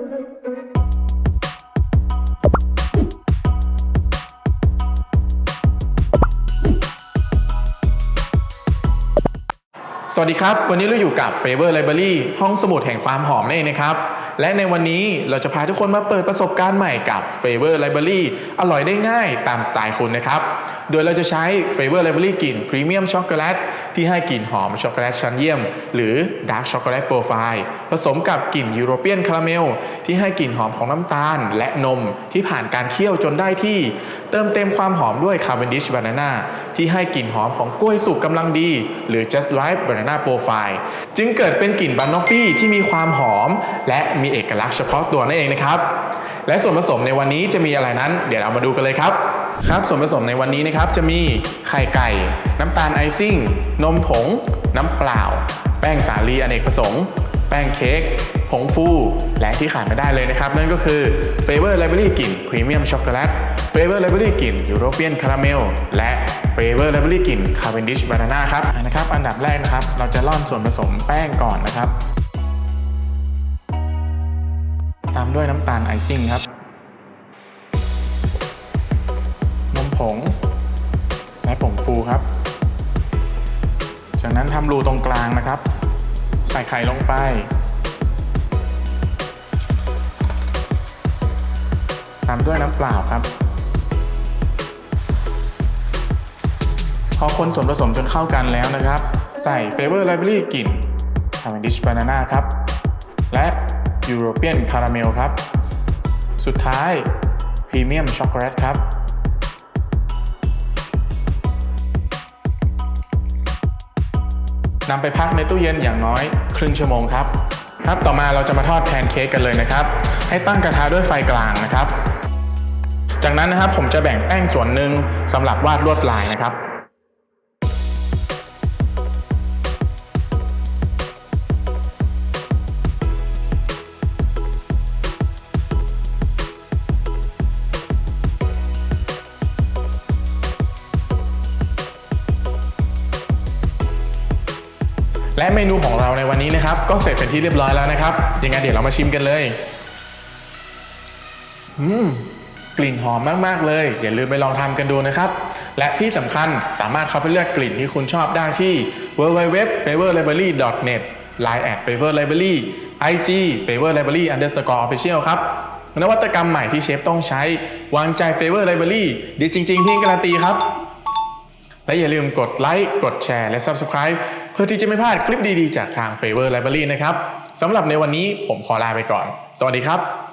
สวัสดีครับ วันนี้เราอยู่กับ Favor Library ห้องสมุดแห่งความหอมนั่นเองนะครับ และในวันนี้เราจะพาทุกคนมาเปิดประสบการณ์ใหม่กับ Favor Library อร่อยได้ง่ายตามสไตล์คุณนะครับ โดยเราจะใช้ Favor Library กลิ่นพรีเมียมช็อกโกแลตที่ให้กลิ่นหอมช็อกโกแลตชั้นเยี่ยม หรือ Dark Chocolate Profile ผสมกับกลิ่นยูโรเปียนคาราเมลที่ให้กลิ่นหอมของน้ำตาล และนมที่ผ่านการเคี่ยวจนได้ที่ เติมเต็มความหอมด้วย Cavendish Banana ที่ให้กลิ่นหอมของกล้วยสุกกำลังดี หรือ Just Right Banana Profile จึงเกิดเป็นกลิ่นบันนอฟฟี่ที่มีความหอม และมีเอกลักษณ์เฉพาะตัวนั่นเองนะครับ และส่วนผสมในวันนี้จะมีอะไรนั้น เดี๋ยวเรามาดูกันเลยครับ ครับส่วนผสมในวันนี้นะครับจะมีไข่ไก่ น้ำตาลไอซิ่ง นมผง น้ำเปล่า แป้งสาลีอเนกประสงค์ แป้งเค้กผงฟู และที่ขาดไม่ได้เลยนะครับ นั่นก็คือ Flavor Library กลิ่นพรีเมียมช็อกโกแลต Flavor Library กลิ่นยูโรเปียนคาราเมลและ Flavor Library กลิ่น Cavendish Banana ครับนะครับ อันดับแรกนะครับ เราจะร่อนส่วนผสมแป้งก่อนนะครับ ตามด้วยน้ำตาลไอซิ่งครับ ผงและผงฟูครับ จากนั้นทำรูตรงกลางนะครับ ใส่ไข่ลงไป ตามด้วยน้ำเปล่าครับ พอคนส่วนผสมจนเข้ากันแล้วนะครับ ใส่ Flavor Library กลิ่น Cavendish Banana ครับ และ European Caramel ครับ สุดท้าย Premium Chocolate ครับ นำไปพักในตู้เย็นอย่างน้อยครึ่งชั่วโมงครับ ครับต่อมาเราจะมาทอดแพนเค้กกันเลยนะครับ ให้ตั้งกระทะด้วยไฟกลางนะครับ จากนั้นนะครับผมจะแบ่งแป้งส่วนหนึ่งสำหรับวาดลวดลายนะครับ และเมนูของเราในวันนี้นะครับ ก็เสร็จเป็นที่เรียบร้อยแล้วนะครับยังไงเดี๋ยวเรามาชิมกันเลยอืมกลิ่นหอมมากๆเลย อย่าลืมไปลองทำกันดูนะครับ และที่สำคัญสามารถเข้าไปเลือกกลิ่นที่คุณชอบได้ที่ www.favorlibrary.net line at favorlibrary ig favorlibrary underscore official ครับนวัตกรรมใหม่ที่เชฟต้องใช้ วางใจ Favor Library ดีจริงๆพี่การันตีครับ และอย่าลืมกดไลค์กดแชร์และ Subscribe เพื่อที่จะไม่พลาดคลิปดีๆ จากทาง Favor Library นะครับสำหรับในวันนี้ผมขอลาไปก่อน สวัสดีครับ